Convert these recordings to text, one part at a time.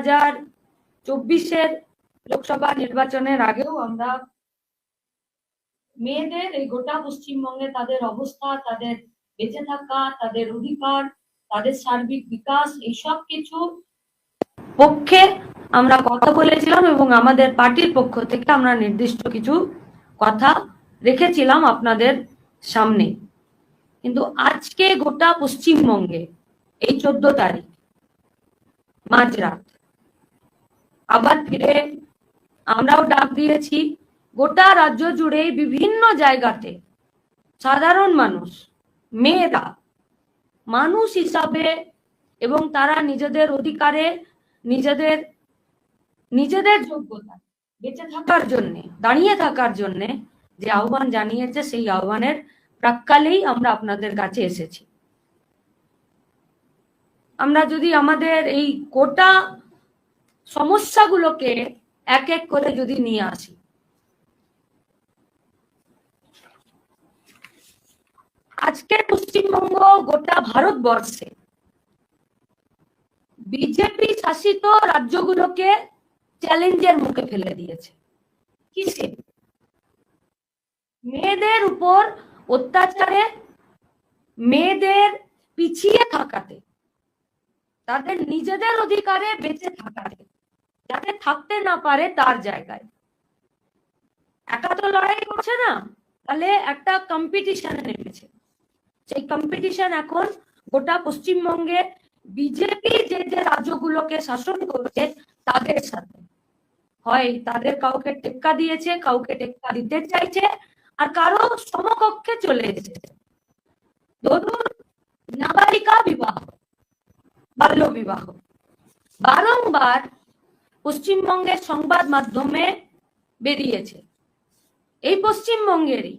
হাজার চব্বিশের লোকসভা নির্বাচনের আগেও আমরা মেয়েদের এই গোটা পশ্চিমবঙ্গে তাদের অবস্থা, তাদের বেঁচে থাকা, তাদের অধিকার, তাদের সার্বিক বিকাশ এইসব কিছু পক্ষে আমরা কথা বলেছিলাম এবং আমাদের পার্টির পক্ষ থেকে আমরা নির্দিষ্ট কিছু কথা রেখেছিলাম আপনাদের সামনে। কিন্তু আজকে গোটা পশ্চিমবঙ্গে এই চোদ্দ তারিখ মাঝরাত আবার ফিরে আমরাও ডাক দিয়েছি। গোটা রাজ্য জুড়ে বিভিন্ন জায়গাতে সাধারণ মানুষ, মেয়েরা, মানুষ হিসাবে এবং তারা নিজেদের অধিকারে, নিজেদের নিজেদের যোগ্যতা বেঁচে থাকার জন্য, দাঁড়িয়ে থাকার জন্য যে আহ্বান জানিয়েছে, সেই আহ্বানের প্রাককালেই আমরা আপনাদের কাছে এসেছি। আমরা যদি আমাদের এই গোটা সমস্যাগুলোকে এক এক করে যদি নিয়ে আসি। আজকের পশ্চিমবঙ্গ গোটা ভারতবর্ষে বিজেপি শাসিত রাজ্যগুলোকে চ্যালেঞ্জের মুখে ফেলে দিয়েছে। কিসে? মেয়েদের উপর অত্যাচারে, মেয়েদের পিছিয়ে থাকাতে, তাদের নিজেদের অধিকারে বেঁচে থাকাতে। যাতে থাকতে না পারে তার জায়গায়। একা তো লড়াই করছে না, তাহলে একটা কম্পিটিশনে নেমেছে। সেই কম্পিটিশন এখন গোটা পশ্চিমবঙ্গে বিজেপি যে যে রাজ্যগুলোকে শাসন করছে তাদের সাথে। হয় তাদের কাউকে টেক্কা দিয়েছে, কাউকে টেক্কা দিতে চাইছে, আর কারও সমকক্ষে চলে এসেছে। ধরুন নাবালিকা বিবাহ, বাল্য বিবাহ। বারংবার পশ্চিমবঙ্গের সংবাদ মাধ্যমে বেরিয়েছে। এই পশ্চিমবঙ্গেরই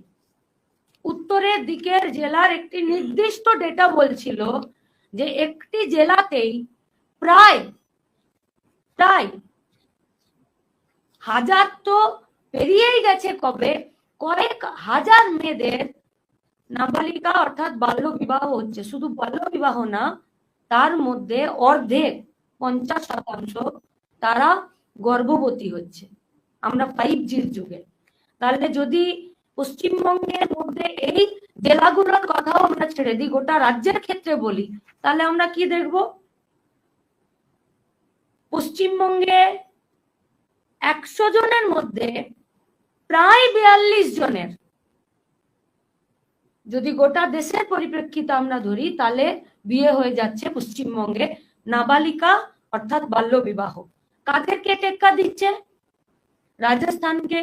উত্তরের দিকের জেলার একটি নির্দিষ্ট ডেটা বলছিল যে একটি জেলাতেই প্রায় প্রায় হাজার তো পেরিয়েই গেছে কবে কয়েক হাজার মেয়েদের নাবালিকা অর্থাৎ বাল্য বিবাহ হচ্ছে। শুধু বাল্য বিবাহ না, তার মধ্যে অর্ধেক, পঞ্চাশ শতাংশ তারা গর্ভবতী হচ্ছে। আমরা ফাইভ জির যুগে। তাহলে যদি পশ্চিমবঙ্গের মধ্যে এই জেলাগুলোর কথাও আমরা ছেড়ে দিই, গোটা রাজ্যের ক্ষেত্রে বলি, তাহলে আমরা কি দেখব? পশ্চিমবঙ্গে একশো জনের মধ্যে প্রায় বিয়াল্লিশ জনের। যদি গোটা দেশের পরিপ্রেক্ষিতে আমরা ধরি, তাহলে বিয়ে হয়ে যাচ্ছে পশ্চিমবঙ্গে নাবালিকা অর্থাৎ বাল্য বিবাহ কাদেরকে টেক্কা দিচ্ছে? রাজস্থানকে,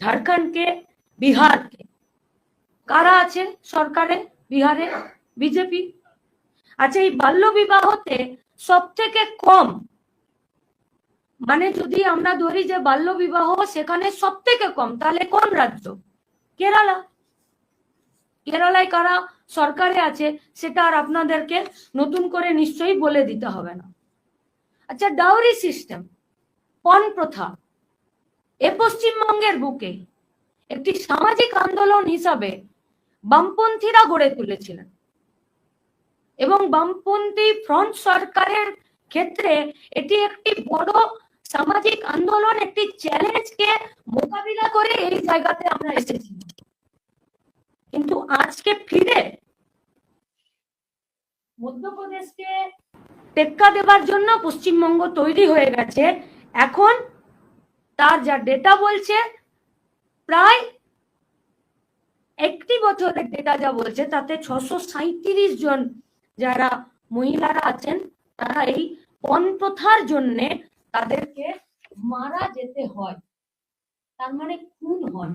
ঝাড়খণ্ডকে, বিহারকে। কারা আছে সরকারে? বিহারে? বিজেপি? আচ্ছা এই বাল্য বিবাহতে সব থেকে কম মানে যদি আমরা ধরি যে বাল্য বিবাহ সেখানে সব থেকে কম, তাহলে কোন রাজ্য? কেরালা। কেরালায় কারা সরকারে আছে, সেটা আর আপনাদেরকে নতুন করে নিশ্চয়ই বলে দিতে হবে না। আচ্ছা ডাউরি সিস্টেম, পণ প্রথা। এ পশ্চিমবঙ্গের বুকে একটি সামাজিক আন্দোলন হিসাবে বামপন্থীরা গড়ে তুলেছিলেন এবং বামপন্থী ফ্রন্ট সরকারের ক্ষেত্রে এটি একটি বড় সামাজিক আন্দোলন, একটি চ্যালেঞ্জকে মোকাবিলা করে এই জায়গাতে আমরা এসেছি। কিন্তু আজকে ফিরে মধ্যপ্রদেশকে টেক্কা দেবার জন্য পশ্চিমবঙ্গ তৈরি হয়ে গেছে। এখন তার যা ডেটা বলছে, প্রায় একটি বছরের ডেটা যা বলছে, তাতে ছশো সাঁত্রিশ জন যারা মহিলারা আছেন, তারা এই পণ প্রথার জন্যে তাদেরকে মারা যেতে হয়। তার মানে খুন হয়,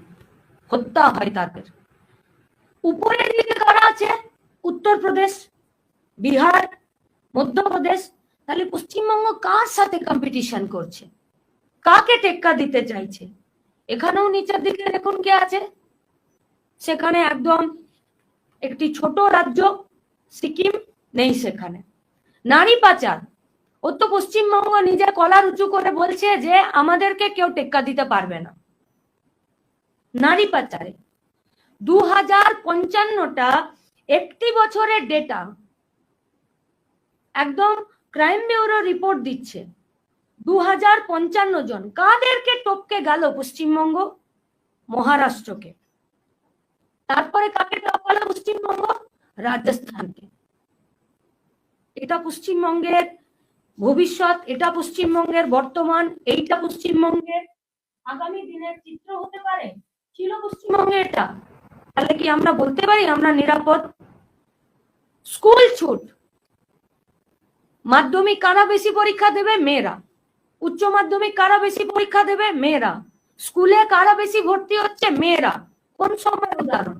হত্যা হয় তাদের। উপরের দিকে কারা আছে? উত্তরপ্রদেশ, বিহার মধ্যপ্রদেশ, তাহলে পশ্চিমবঙ্গ কার সাথে কম্পিটিশন করছে? কাকে টেক্কা দিতে চাইছে? এখানেও নিচের দিকে দেখুন কে আছে। সেখানে একদম একটি ছোট রাজ্য, সিকিম নেই সেখানে। নারী পাচার। ও তো পশ্চিমবঙ্গ নিজে কলার উঁচু করে বলছে যে আমাদেরকে কেউ টেক্কা দিতে পারবে না। নারী পাচারে। দু হাজার পঞ্চান্নটা একটি বছরের ডেটা একদম ক্রাইম ব্যুরো রিপোর্ট দিচ্ছে। দু হাজার পঞ্চান্ন জন। কাদেরকে টপকে গেল পশ্চিমবঙ্গ? মহারাষ্ট্রকে। তারপরে কাকে টপকালো পশ্চিমবঙ্গ? রাজস্থানকে। এটা পশ্চিমবঙ্গের ভবিষ্যৎ, এটা পশ্চিমবঙ্গের বর্তমান, এইটা পশ্চিমবঙ্গের। আগামী দিনের চিত্র হতে পারে। ছিল পশ্চিমবঙ্গে এটা। তাহলে কি আমরা বলতে পারি আমরা নিরাপদ? স্কুল ছুট। মাধ্যমিক কারা বেশি পরীক্ষা দেবে? মেয়েরা। উচ্চ মাধ্যমিক কারা বেশি পরীক্ষা দেবে? মেয়েরা। স্কুলে কারা বেশি ভর্তি হচ্ছে? মেয়েরা। কোন সময় উদাহরণ?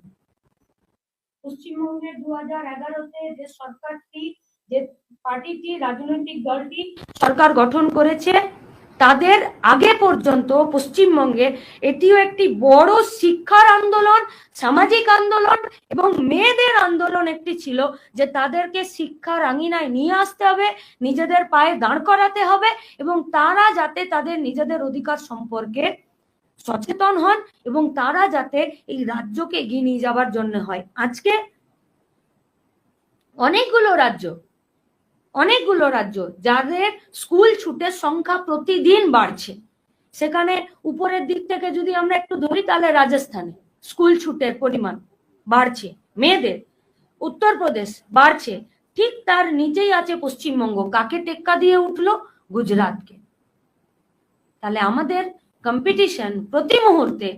পশ্চিমবঙ্গের দু হাজার এগারোতে যে সরকারটি, যে পার্টিটি, রাজনৈতিক দলটি সরকার গঠন করেছে তাদের আগে পর্যন্ত পশ্চিমবঙ্গে এটিও একটি বড় শিক্ষার আন্দোলন, সামাজিক আন্দোলন এবং মেয়েদের আন্দোলন একটি ছিল যে তাদেরকে শিক্ষার আঙিনায় নিয়ে আসতে হবে, নিজেদের পায়ে দাঁড় করাতে হবে এবং তারা যাতে তাদের নিজেদের অধিকার সম্পর্কে সচেতন হন এবং তারা যাতে এই রাজ্যকে এগিয়ে নিয়ে যাওয়ার জন্য হয়। আজকে অনেকগুলো রাজ্য অনেকগুলো রাজ্য যাদের স্কুল ছুটের সংখ্যা প্রতিদিন বাড়ছে। সেখানে উপরের দিক থেকে যদি আমরা একটু ধরি, তাহলে রাজস্থানে স্কুল ছুটের পরিমাণ বাড়ছে। মেয়েদের উত্তরপ্রদেশ বাড়ছে। ঠিক তার নিচেই আছে পশ্চিমবঙ্গ। কাকে টেক্কা দিয়ে উঠল? গুজরাটকে। তাহলে আমাদের কম্পিটিশন প্রতি মুহূর্তে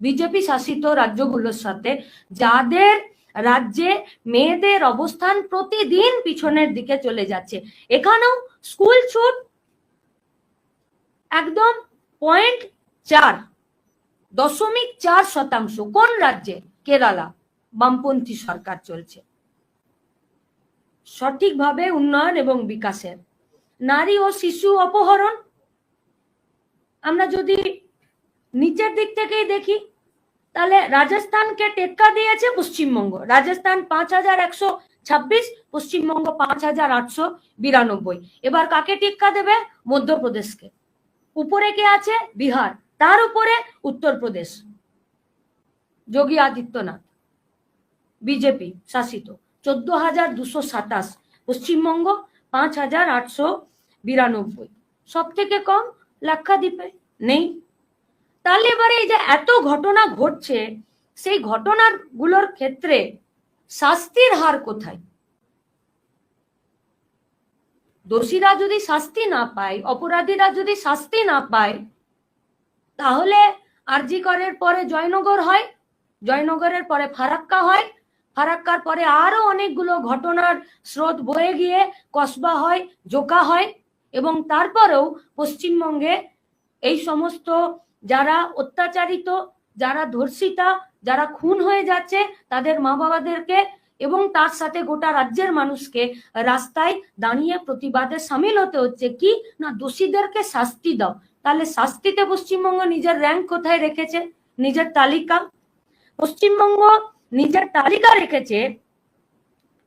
বিজেপি শাসিত রাজ্যগুলোর সাথে, যাদের রাজ্যে মেয়েদের অবস্থান প্রতিদিন পিছনের দিকে চলে যাচ্ছে। এখানেও স্কুল ছুট একদম পয়েন্ট চার, দশমিক চার শতাংশ। কোন রাজ্যে? কেরালা। বামপন্থী সরকার চলছে। সঠিকভাবে উন্নয়ন এবং বিকাশের। নারী ও শিশু অপহরণ। আমরা যদি নিচের দিক থেকেই দেখি তাহলে রাজস্থানকে টেক্কা দিয়েছে পশ্চিমবঙ্গ। রাজস্থান পাঁচ হাজার একশো ছাব্বিশ, পশ্চিমবঙ্গ পাঁচ হাজার আটশো বিরানব্বই। এবার কাকে টেক্কা দেবে? মধ্যপ্রদেশকে। উপরে কে আছে? বিহার। তার উপরে উত্তরপ্রদেশ। যোগী আদিত্যনাথ, বিজেপি শাসিত। চোদ্দ হাজার দুশো সাতাশ, পশ্চিমবঙ্গ পাঁচ হাজার আটশো বিরানব্বই। সব থেকে কম, লাক্ষাদ্বীপে? নেই। তাহলে এবারে এই যে এত ঘটনা ঘটছে, সেই ঘটনারগুলোর ক্ষেত্রে শাস্তির হার কোথায়? দোষীরা যদি শাস্তি না পায়, অপরাধীরা যদি শাস্তি না পায়, তাহলে আরজি করের পরে জয়নগর হয়, জয়নগরের পরে ফারাক্কা হয়, ফারাক্কার পরে আরও অনেকগুলো ঘটনার স্রোত বয়ে গিয়ে কসবা হয়, জোকা হয় এবং তারপরেও পশ্চিমবঙ্গে এই সমস্ত যারা অত্যাচারিত, যারা ধর্ষিতা, যারা খুন হয়ে যাচ্ছে, তাদের মা বাবাদেরকে এবং তার সাথে গোটা রাজ্যের মানুষকে রাস্তায় দাঁড়িয়ে প্রতিবাদে সামিল হতে হচ্ছে। কি? না, দোষীদেরকে শাস্তি দাও। তাহলে শাস্তিতে পশ্চিমবঙ্গ নিজের র্যাঙ্ক কোথায় রেখেছে? নিজের তালিকা। পশ্চিমবঙ্গ নিজের তালিকা রেখেছে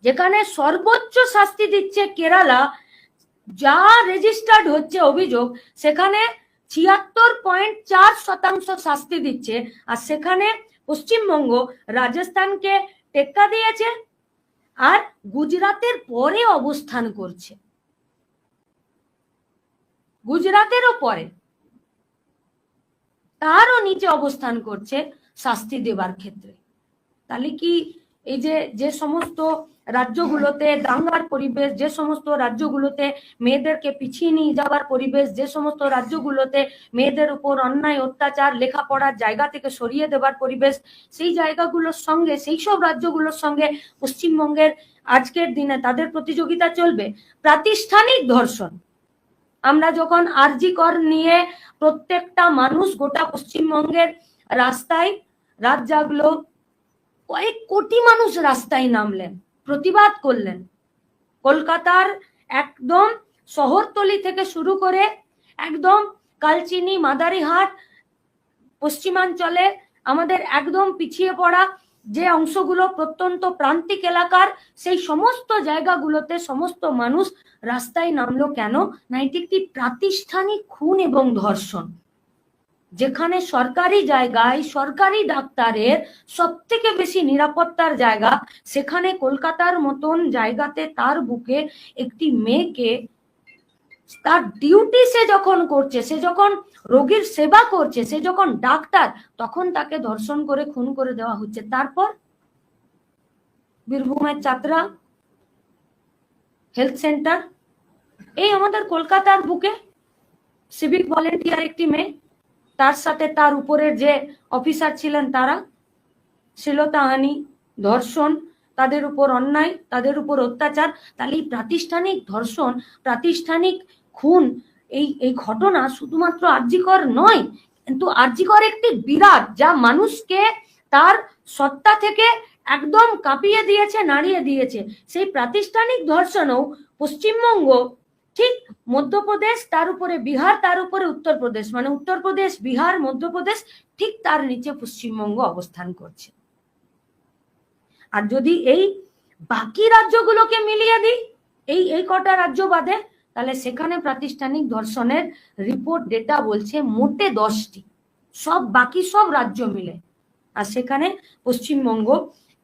যেখানে সর্বোচ্চ শাস্তি দিচ্ছে কেরালা। যা রেজিস্টার্ড হচ্ছে অভিযোগ, সেখানে ছিয়াত্তর পয়েন্ট চার শতাংশ শাস্তি দিচ্ছে। আর সেখানে পশ্চিমবঙ্গ রাজস্থানকে টেক্কা দিয়েছে আর গুজরাতের পরে অবস্থান করছে। গুজরাতেরও পরে। তারও নিচে অবস্থান করছে শাস্তি দেবার ক্ষেত্রে। তাহলে কি এই যে যে সমস্ত রাজ্যগুলোতে দাঙ্গার পরিবেশ, যে সমস্ত রাজ্যগুলোতে মেয়েদেরকে পিছিয়ে নিয়ে যাওয়ার পরিবেশ, যে সমস্ত রাজ্যগুলোতে মেয়েদের উপর অন্যায়, অত্যাচার, লেখাপড়ার জায়গা থেকে সরিয়ে দেবার পরিবেশ, সেই জায়গাগুলোর সঙ্গে, সেই সব রাজ্যগুলোর সঙ্গে পশ্চিমবঙ্গের আজকের দিনে তাদের প্রতিযোগিতা চলবে। প্রাতিষ্ঠানিক ধর্ষণ। আমরা যখন আরজি কর নিয়ে প্রত্যেকটা মানুষ গোটা পশ্চিমবঙ্গের রাস্তায় রাত জাগলো, কয়েক কোটি মানুষ রাস্তায় নামলেন। প্রতিবাদ করলেন। কলকাতার একদম শহরতলি থেকে শুরু করে একদম কালচিনি, মাদারিহাট, পশ্চিমাঞ্চলে আমাদের একদম পিছিয়ে পড়া যে অংশগুলো প্রত্যন্ত প্রান্তিক এলাকার, সেই সমস্ত জায়গাগুলোতে সমস্ত মানুষ রাস্তায় নামলো কেন? না, এটি একটি প্রাতিষ্ঠানিক খুন এবং ধর্ষণ। যেখানে সরকারি জায়গায় সরকারি ডাক্তারের সব থেকে বেশি নিরাপত্তার জায়গা, সেখানে কলকাতার মতন জায়গাতে তার বুকে একটি মেয়েকে তার ডিউটি সে যখন করছে, সে যখন রোগীর সেবা করছে, সে যখন ডাক্তার, তখন তাকে ধর্ষণ করে, খুন করে দেওয়া হচ্ছে। তারপর বীরভূমের চাতরা হেলথ সেন্টার এই আমাদের কলকাতার বুকে সিভিক ভলেন্টিয়ার একটি মেয়ে তার সাথে তার উপরের যে অফিসার ছিলেন তারা শ্লীলতাহানি ধর্ষণ, তাদের উপর অন্যায়, তাদের উপর অত্যাচার, তাহলে এই প্রাতিষ্ঠানিক ধর্ষণ, প্রাতিষ্ঠানিক খুন, এই এই ঘটনা শুধুমাত্র আর্যিকর নয়, কিন্তু আর্যিকর একটি বিরাট যা মানুষকে তার সত্তা থেকে একদম কাঁপিয়ে দিয়েছে, নাড়িয়ে দিয়েছে। সেই প্রাতিষ্ঠানিক ধর্ষণও পশ্চিমবঙ্গ ঠিক মধ্যপ্রদেশ তার উপরে বিহার, তার উপরে উত্তরপ্রদেশ। মানে উত্তরপ্রদেশ, বিহার, মধ্যপ্রদেশ ঠিক তার নিচে পশ্চিমবঙ্গ অবস্থান করছে। আর যদি এই বাকি রাজ্যগুলোকে মিলিয়ে দিই, এই এই কটা রাজ্য বাদে, তাহলে সেখানে প্রাতিষ্ঠানিক ধর্ষণের রিপোর্ট ডেটা বলছে মোটে দশটি। সব, বাকি সব রাজ্য মিলে। আর সেখানে পশ্চিমবঙ্গ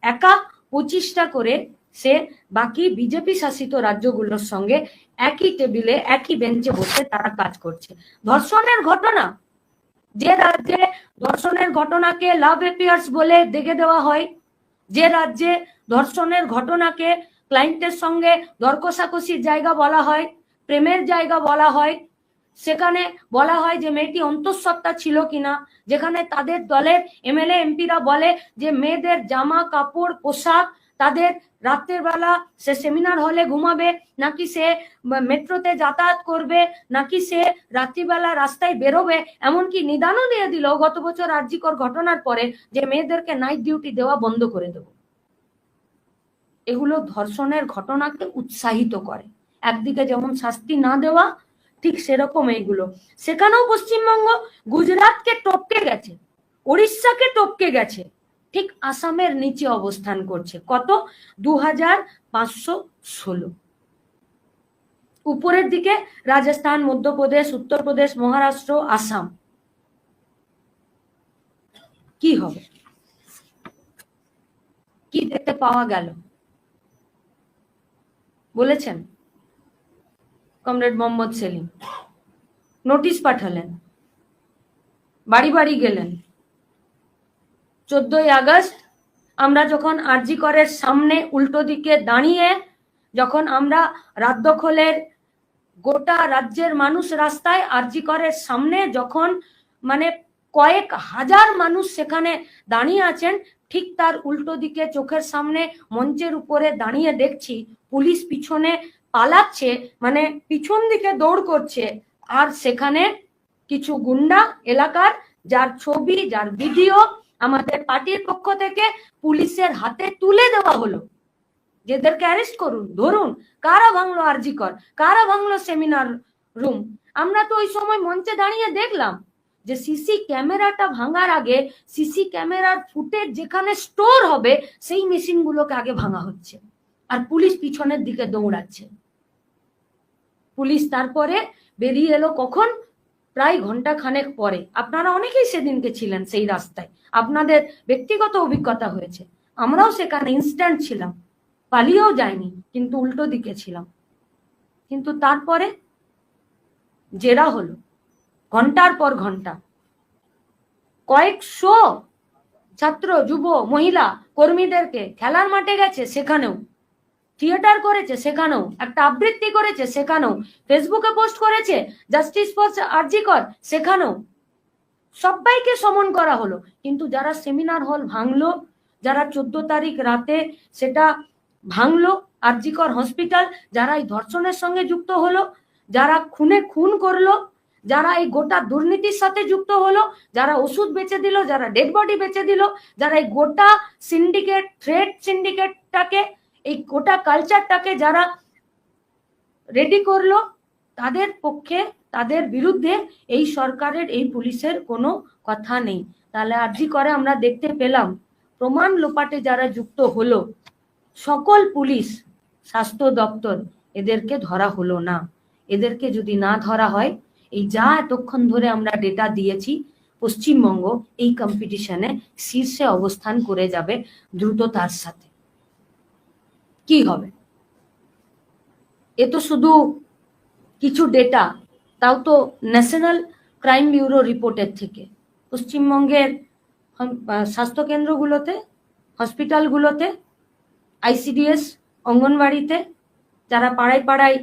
একা পঁচিশটা করে সে বাকি বিজেপি শাসিত রাজ্যগুলোর সঙ্গে একই টেবিলে, একই বেঞ্চে বসে তারা কাজ করছে। ধর্ষণের ঘটনা। যে রাজ্যে ধর্ষণের ঘটনাকে লাভ অ্যাপিয়ার্স বলে দেখে দেওয়া হয়, যে রাজ্যে ধর্ষণের ঘটনাকে ক্লায়েন্টের সঙ্গে দর কষাকষির জায়গা বলা হয়, প্রেমের জায়গা বলা হয়, সেখানে বলা হয় যে মেয়েটি অন্তঃসত্ত্বা ছিল কিনা, যেখানে তাদের দলের এমএলএ এমপিরা বলে যে মেয়েদের জামা, কাপড়, পোশাক তাদের রাত্রের বেলা সে সেমিনার হলে ঘুমাবে, নাকি সে মেট্রোতে যাতায়াত করবে, নাকি সে রাত্রিবেলা রাস্তায় বেরোবে, এমনকি নিদানও দিয়ে দিল গত বছর আর্যিকর ঘটনার পরে যে মেয়েদেরকে নাইট ডিউটি দেওয়া বন্ধ করে দেব। এগুলো ধর্ষণের ঘটনাকে উৎসাহিত করে। একদিকে যেমন শাস্তি না দেওয়া, ঠিক সেরকম এইগুলো। সেখানেও পশ্চিমবঙ্গ গুজরাটকে টপকে গেছে উড়িষ্যাকে টপকে গেছে। ঠিক আসামের নিচে অবস্থান করছে। কত? দু হাজার পাঁচশো ষোলো। উপরের দিকে রাজস্থান, মধ্যপ্রদেশ, উত্তরপ্রদেশ, মহারাষ্ট্র, আসাম। কি হবে? কি দেখতে পাওয়া গেল? বলেছেন কমরেড মোহাম্মদ সেলিম। নোটিশ পাঠালেন। বাড়ি বাড়ি গেলেন। চোদ্দই আগস্ট আমরা যখন আরজি করের সামনে উল্টো দিকে দাঁড়িয়ে, যখন আমরা রাত গোটা রাজ্যের মানুষ রাস্তায় আরজি করের সামনে যখন মানে কয়েক হাজার মানুষ সেখানে দাঁড়িয়ে আছেন, ঠিক তার উল্টো দিকে চোখের সামনে মঞ্চের উপরে দাঁড়িয়ে দেখছি পুলিশ পিছনে পালাচ্ছে মানে পিছন দিকে দৌড় করছে। আর সেখানে কিছু গুন্ডা এলাকার, যার ছবি, যার ভিডিও আমাদের পার্টির পক্ষ থেকে পুলিশের হাতে তুলে দেওয়া হলো। যেদেরকে অ্যারেস্ট করুন, ধরুন, কারা ভাঙলো আরজিকর কারা ভাঙলো সেমিনার রুম আমরা তো ওই সময় মঞ্চে দাঁড়িয়ে দেখলাম যে সিসি ক্যামেরাটা ভাঙার আগে সিসি ক্যামেরার ফুটেজ যেখানে স্টোর হবে, সেই মেশিনগুলোকে আগে ভাঙা হচ্ছে। আর পুলিশ পিছনের দিকে দৌড়াচ্ছে। পুলিশ তারপরে বেরিয়ে এলো কখন? প্রায় ঘণ্টা খানেক পরে, আপনারা অনেকেই সেদিনকে ছিলেন সেই রাস্তায়। আপনাদের ব্যক্তিগত অভিজ্ঞতা হয়েছে। আমরাও সেখানে ইনস্ট্যান্ট ছিলাম। পালিয়েও যায়নি কিন্তু উল্টো দিকে ছিলাম। কিন্তু তারপরে জেরা হলো। ঘণ্টার পর ঘণ্টা। কয়েকশো ছাত্র, যুব, মহিলা, কর্মীদেরকে খেলার মাঠে গেছে সেখানেও। থিয়েটার করেছে সেখানেও, একটা আবৃত্তি করেছে সেখানেও, ফেসবুকে পোস্ট করেছে, জাস্টিস ফর আরজিকর সেখানেও। সবাইকে সমন করা হলো। কিন্তু যারা সেমিনার হল ভাঙলো, যারা চোদ্দ তারিখ রাতে সেটা ভাঙলো, আরজিকর হসপিটাল, যারা এই ধর্ষণের সঙ্গে যুক্ত হলো, যারা খুনে খুন করল, যারা এই গোটা দুর্নীতির সাথে যুক্ত হলো, যারা ওষুধ বেচে দিল, যারা ডেড বডি বেচে দিল, যারা এই গোটা সিন্ডিকেট, থ্রেড সিন্ডিকেটটাকে এই গোটা কালচারটাকে যারা রেডি করল, তাদের পক্ষে, তাদের বিরুদ্ধে এই সরকারের, এই পুলিশের কোনো কথা নেই। তাহলে আর্জি করে আমরা দেখতে পেলাম? প্রমাণ লোপাটে যারা যুক্ত হলো, সকল পুলিশ, স্বাস্থ্য দপ্তর, এদেরকে ধরা হলো না। এদেরকে যদি না ধরা হয়, এই যা এতক্ষণ ধরে আমরা ডেটা দিয়েছি, পশ্চিমবঙ্গ এই কম্পিটিশনে শীর্ষে অবস্থান করে যাবে দ্রুততার সাথে। কি হবে? এ তো শুধু কিছু ডেটা তাও তো ন্যাশনাল ক্রাইম ব্যুরো রিপোর্টের থেকে। পশ্চিমবঙ্গের স্বাস্থ্যকেন্দ্রগুলোতে হসপিটালগুলোতে আইসিডিএস অঙ্গনবাড়িতে যারা পাড়ায় পাড়ায়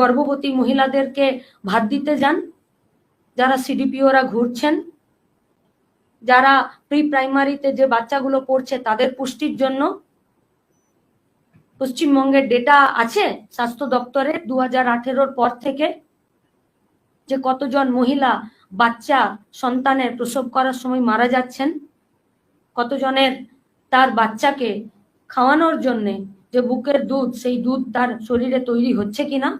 গর্ভবতী মহিলাদেরকে ভাত দিতে যান, যারা সিডিপিওরা ঘুরছেন, যারা প্রি প্রাইমারিতে যে বাচ্চাগুলো পড়ছে তাদের পুষ্টির জন্য পশ্চিমবঙ্গের ডেটা আছে স্বাস্থ্য দপ্তরের দু হাজার পর থেকে যে কতজন মহিলা, বাচ্চা, সন্তানের প্রসব করার সময় মারা যাচ্ছেন, কতজনের তার বাচ্চাকে খাওয়ানোর জন্যে যে বুকের দুধ, সেই দুধ তার শরীরে তৈরি হচ্ছে কিনা,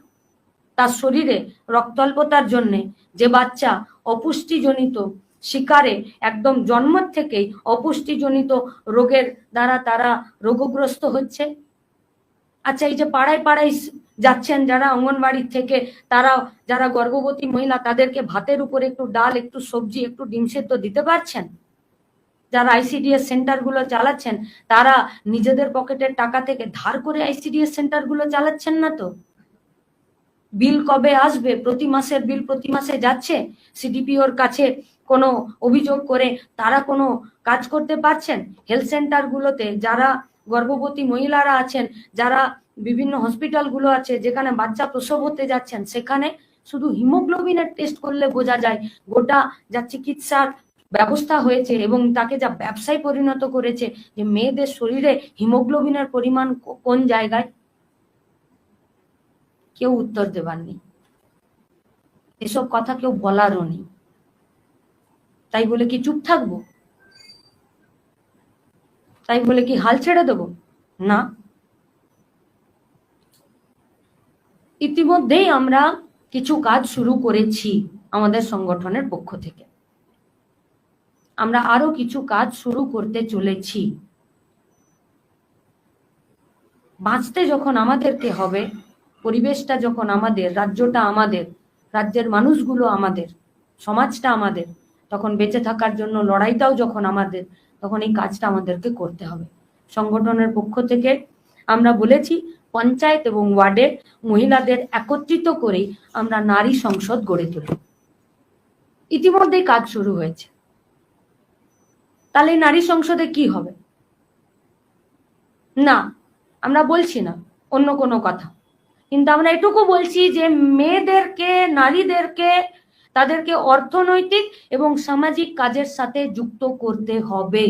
তার শরীরে রক্তল্পতার জন্যে যে বাচ্চা অপুষ্টিজনিত শিকারে একদম জন্ম থেকেই অপুষ্টিজনিত রোগের দ্বারা তারা রোগগ্রস্ত হচ্ছে আচ্ছা এই যে পাড়ায় পাড়ায় যাচ্ছেন যারা অঙ্গনবাড়ি থেকে, তারা যারা গর্ভবতী মহিলা, তাদেরকে ভাতের উপর একটু ডাল, একটু সবজি, একটু ডিম সেদ্ধ দিতে পারছেন? যারা আইসিডিএস সেন্টারগুলো চালাচ্ছেন, তারা নিজেদের পকেটের টাকা থেকে ধার করে আইসিডিএস সেন্টারগুলো চালাচ্ছেন না তো? বিল কবে আসবে? প্রতি মাসের বিল প্রতি মাসে যাচ্ছে? সিডিপিওর কাছে কোনো অভিযোগ করে তারা কোনো কাজ করতে পারছেন? হেলথ সেন্টারগুলোতে যারা গর্ভবতী মহিলারা আছেন, যারা বিভিন্ন হসপিটালগুলো আছে, যেখানে বাচ্চা প্রসব হতে যাচ্ছেন, সেখানে শুধু হিমোগ্লোবিনের টেস্ট করলে বোঝা যায় গোটা যা চিকিৎসার ব্যবস্থা হয়েছে এবং তাকে যা ব্যবসায় পরিণত করেছে, যে মেয়েদের শরীরে হিমোগ্লোবিনের পরিমাণ কোন জায়গায়? কেউ উত্তর দেবার নেই। এসব কথা কেউ বলারও নেই। তাই বলে কি চুপ থাকব? তাই বলে কি হাল ছেড়ে দেব? না। ইতিমধ্যেই আমরা কিছু কাজ শুরু করেছি আমাদের সংগঠনের পক্ষ থেকে। আমরা আরও কিছু কাজ শুরু করতে চলেছি। বাঁচতে যখন আমাদেরকে হবে, পরিবেশটা যখন আমাদের, রাজ্যটা আমাদের, রাজ্যের মানুষগুলো আমাদের, সমাজটা আমাদের তখন বেঁচে থাকার জন্য লড়াইটাও যখন আমাদের, তখন এই কাজটা আমাদেরকে করতে হবে। সংগঠনের পক্ষ থেকে আমরা বলেছি, পঞ্চায়েত এবং ওয়ার্ডে মহিলাদের একত্রিত করেই আমরা নারী সংসদ গড়ে তুলি। ইতিমধ্যেই কাজ শুরু হয়েছে। তাহলে নারী সংসদে কি হবে? না, আমরা বলছি না, অন্য কোনো কথা। কিন্তু আমরা এটুকু বলছি যে মেয়েদেরকে, নারীদেরকে তাদেরকে অর্থনৈতিক এবং সামাজিক কাজের সাথে যুক্ত করতে হবে।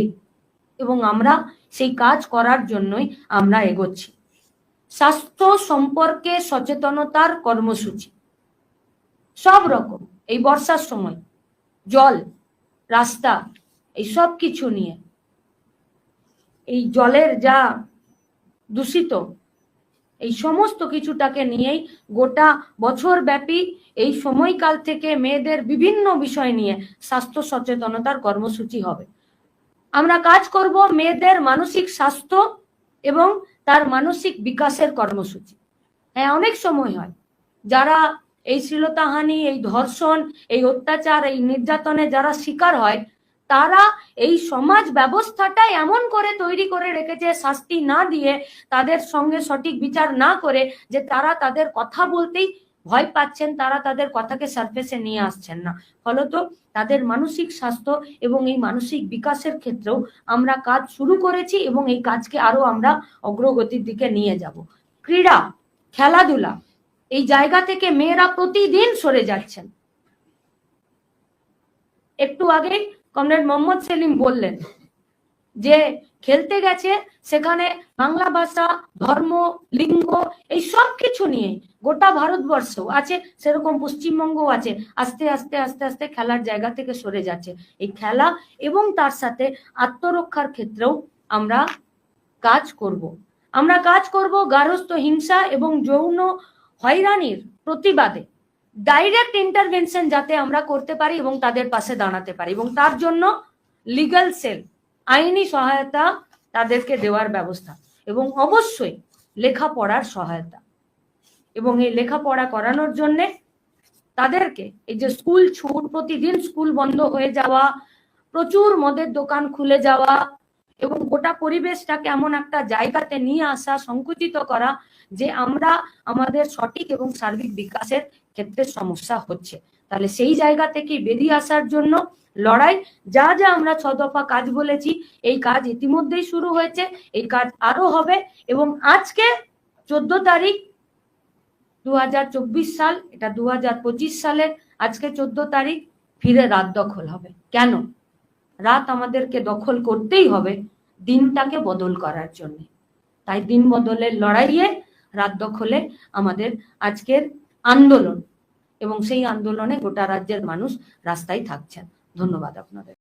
এবং আমরা সেই কাজ করার জন্যই আমরা এগোচ্ছি। স্বাস্থ্য সম্পর্কে সচেতনতার কর্মসূচি। সব রকম, এই বর্ষার সময়, জল, রাস্তা, এই সব কিছু নিয়ে। এই জলের যা দূষিত এই সমস্ত কিছুটাকে নিয়েই গোটা বছর ব্যাপী এই সময়কাল থেকে মেয়েদের বিভিন্ন বিষয় নিয়ে স্বাস্থ্য সচেতনতার কর্মসূচি হবে। আমরা কাজ করব মেয়েদের মানসিক স্বাস্থ্য এবং তার মানসিক বিকাশের কর্মসূচি। হ্যাঁ অনেক সময় হয়। যারা এই শ্লীলতাহানি, এই ধর্ষণ, এই অত্যাচার, এই নির্যাতনে যারা শিকার হয় তারা এই সমাজ ব্যবস্থাটা এমন করে তৈরি করে রেখেছে, শাস্তি না দিয়ে তাদের সঙ্গে সঠিক বিচার না করে যে তারা তাদের কথা বলতেই ভয় পাচ্ছেন, তারা তাদের কথাকে সারফেসে নিয়ে আসছেন না। ফলত তাদের মানসিক স্বাস্থ্য এবং এই মানসিক বিকাশের ক্ষেত্রেও আমরা কাজ শুরু করেছি এবং এই কাজকে আরও আমরা অগ্রগতির দিকে নিয়ে যাব। ক্রীড়া, খেলাধুলা, এই জায়গা থেকে মেয়েরা প্রতিদিন সরে যাচ্ছেন। একটু আগেই কমরেড মোহাম্মদ সেলিম বললেন যে খেলতে গেছে সেখানে বাংলা ভাষা, ধর্ম, লিঙ্গ, এই সব কিছু নিয়ে গোটা ভারতবর্ষ আছে, সেরকম পশ্চিমবঙ্গ আছে, আস্তে আস্তে আস্তে আস্তে খেলার জায়গা থেকে সরে যাচ্ছে। এই খেলা এবং তার সাথে আত্মরক্ষার ক্ষেত্রেও আমরা কাজ করব। আমরা কাজ করব গার্হস্থ্য, হিংসা এবং যৌন হয়রানির প্রতিবাদে। ডাইরেক্ট ইন্টারভেনশন যাতে আমরা করতে পারি এবং তাদের পাশে দাঁড়াতে পারি এবং তার জন্য লিগ্যাল সেল আইনি সহায়তা তাদেরকে দেওয়ার ব্যবস্থা এবং অবশ্যই লেখাপড়ার সহায়তা। এবং এই লেখাপড়া করানোর জন্যে তাদেরকে এই যে স্কুল ছুট, প্রতিদিন স্কুল বন্ধ হয়ে যাওয়া, প্রচুর মদের দোকান খুলে যাওয়া এবং গোটা পরিবেশটাকে এমন একটা জায়গাতে নিয়ে আসা, সংকুচিত করা যে আমরা আমাদের সঠিক এবং সার্বিক বিকাশের ক্ষেত্রে সমস্যা হচ্ছে। তাহলে সেই জায়গা থেকে বেরিয়ে আসার জন্য লড়াই, যা যা আমরা ছদফা কাজ বলেছি, এই কাজ ইতিমধ্যেই শুরু হয়েছে, এই কাজ আরও হবে এবং আজকে চোদ্দ তারিখ দু সাল, এটা দু সালের আজকে চোদ্দ তারিখ, ফিরে রাত দখল হবে। কেন? রাত আমাদেরকে দখল করতেই হবে দিনটাকে বদল করার জন্য। তাই দিন বদলের লড়াইয়ে রাত দখলে আমাদের আজকের আন্দোলন। এবং সেই আন্দোলনে গোটা রাজ্যের মানুষ রাস্তায় থাকছেন। ধন্যবাদ আপনাদের।